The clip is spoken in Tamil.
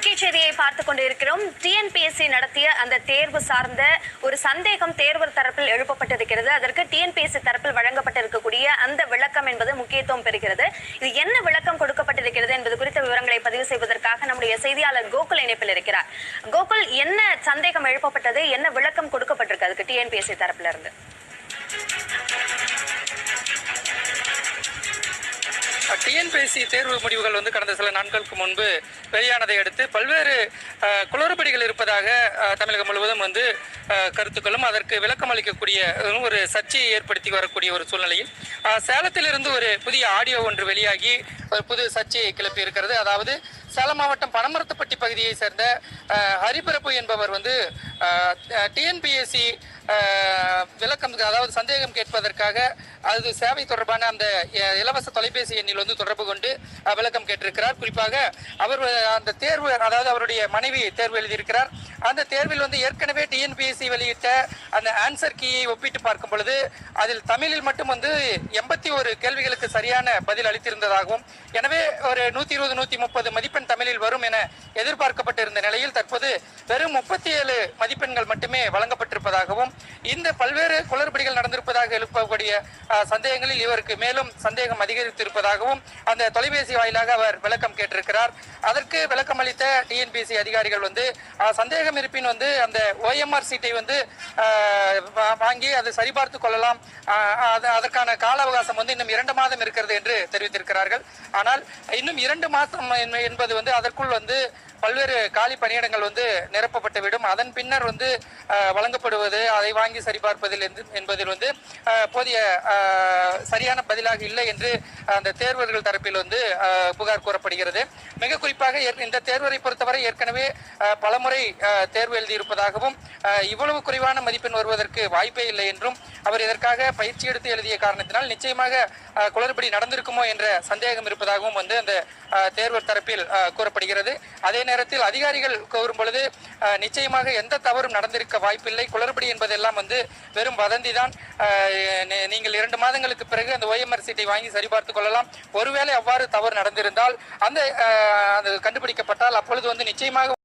செய்தியை பார்த்துக் கொண்டிருக்கிறோம். டிஎன்பிஎஸ்சி நடத்திய அந்த தேர்வு சார்ந்த ஒரு சந்தேகம் தேர்வர் தரப்பில் எழுப்பப்பட்டிருக்கிறது. அதற்கு டிஎன்பிஎஸ்சி தரப்பில் வழங்கப்பட்டிருக்கக்கூடிய அந்த விளக்கம் என்பது முக்கியத்துவம் பெறுகிறது. இது என்ன விளக்கம் கொடுக்கப்பட்டிருக்கிறது என்பது குறித்த விவரங்களை பதிவு செய்வதற்காக நம்முடைய செய்தியாளர் கோகுல் இணைப்பில் இருக்கிறார். கோகுல் என்ன சந்தேகம் எழுப்பப்பட்டது? என்ன விளக்கம் கொடுக்கப்பட்டிருக்கு அதுக்கு டிஎன்பிஎஸ்சி தரப்பில் டிஎன்பிஎஸ்சி தேர்வு முடிவுகள் வந்து கடந்த சில நாட்களுக்கு முன்பு வெளியானதை அடுத்து பல்வேறு குளறுபடிகள் இருப்பதாக தமிழகம் முழுவதும் வந்து கருத்துக்களும் அதற்கு விளக்கம் அளிக்கக்கூடிய ஒரு சர்ச்சையை ஏற்படுத்தி வரக்கூடிய ஒரு சூழ்நிலையில் சேலத்திலிருந்து ஒரு புதிய ஆடியோ ஒன்று வெளியாகி ஒரு புது சர்ச்சையை கிளப்பி இருக்கிறது. அதாவது சேலம் மாவட்டம் பனமரத்துப்பட்டி பகுதியை சேர்ந்த ஹரிபரப்பு என்பவர் வந்து டிஎன்பிஎஸ்சி விளக்கம் அதாவது சந்தேகம் கேட்பதற்காக அது சேவை தொடர்பான அந்த இலவச தொலைபேசி எண்ணில் வந்து தொடர்பு கொண்டு விளக்கம் கேட்டிருக்கிறார். குறிப்பாக அவர் அந்த தேர்வு அதாவது அவருடைய மனைவி தேர்வு எழுதியிருக்கிறார். அந்த தேர்வில் வந்து ஏற்கனவே டிஎன்பிஎஸ்சி வெளியிட்ட அந்த ஆன்சர் கீயை ஒப்பிட்டு பார்க்கும் பொழுது அதில் தமிழில் மட்டும் வந்து எண்பத்தி ஒரு கேள்விகளுக்கு சரியான பதில் அளித்திருந்ததாகவும் எனவே ஒரு நூத்தி இருபது நூத்தி முப்பது மதிப்பெண் தமிழில் வரும் என எதிர்பார்க்கப்பட்டிருந்த நிலையில் தற்போது வெறும் முப்பத்தி ஏழு மதிப்பெண்கள் மட்டுமே வழங்கப்பட்டிருப்பதாகவும் இந்த பல்வேறு குளறுபடிகள் இருப்பதாக எழுப்பக்கூடிய சந்தேகங்களில் இவருக்கு மேலும் சந்தேகம் அதிகரித்திருப்பதாகவும் அந்த தொலைபேசி வாயிலாக அவர் விளக்கம் கேட்டிருக்கிறார். அதற்கு விளக்கம் அளித்த டிஎன்பிசி அதிகாரிகள் வந்து சந்தேகம் இருப்பின் வந்து அந்த ஓஎம்ஆர் சீட்டை வந்து வாங்கி அதை சரிபார்த்து கொள்ளலாம். அதற்கான கால அவகாசம் வந்து இன்னும் இரண்டு மாதம் இருக்கிறது என்று தெரிவித்திருக்கிறார்கள். ஆனால் இன்னும் இரண்டு மாதம் என்பது வந்து அதற்குள் வந்து பல்வேறு காலி பணியிடங்கள் வந்து நிரப்பப்பட்டுவிடும். அதன் பின்னர் வந்து வழங்கப்படுவது அதை வாங்கி சரிபார்ப்பதில் என்பதில் வந்து போதிய சரியான பதிலாக இல்லை என்று அந்த தேர்வர்கள் தரப்பில் வந்து புகார் கூறப்படுகிறது. மிக குறிப்பாக இந்த தேர்வரை பொறுத்தவரை ஏற்கனவே பலமுறை தேர்வு எழுதியிருப்பதாகவும் இவ்வளவு குறைவான மதிப்பெண் வருவதற்கு வாய்ப்பே இல்லை என்றும் அவர் இதற்காக பயிற்சி எடுத்து எழுதிய காரணத்தினால் நிச்சயமாக குளறுபடி நடந்திருக்குமோ என்ற சந்தேகம் இருப்பதாகவும் வந்து அந்த தேர்வர் தரப்பில் கூறப்படுகிறது. அதே நேரத்தில் அதிகாரிகள் கூறும் பொழுது நிச்சயமாக எந்த தவறும் நடந்திருக்க வாய்ப்பில்லை. குளறுபடி என்பதெல்லாம் வந்து வெறும் வதந்தி தான் நீங்கள் இரண்டு மாதங்களுக்கு பிறகு அந்த ஓஎம்ஆர் சீட்டை வாங்கி சரிபார்த்து கொள்ளலாம். ஒருவேளை அவ்வாறு தவறு நடந்திருந்தால் அந்த அது கண்டுபிடிக்கப்பட்டால் அப்பொழுது வந்து நிச்சயமாக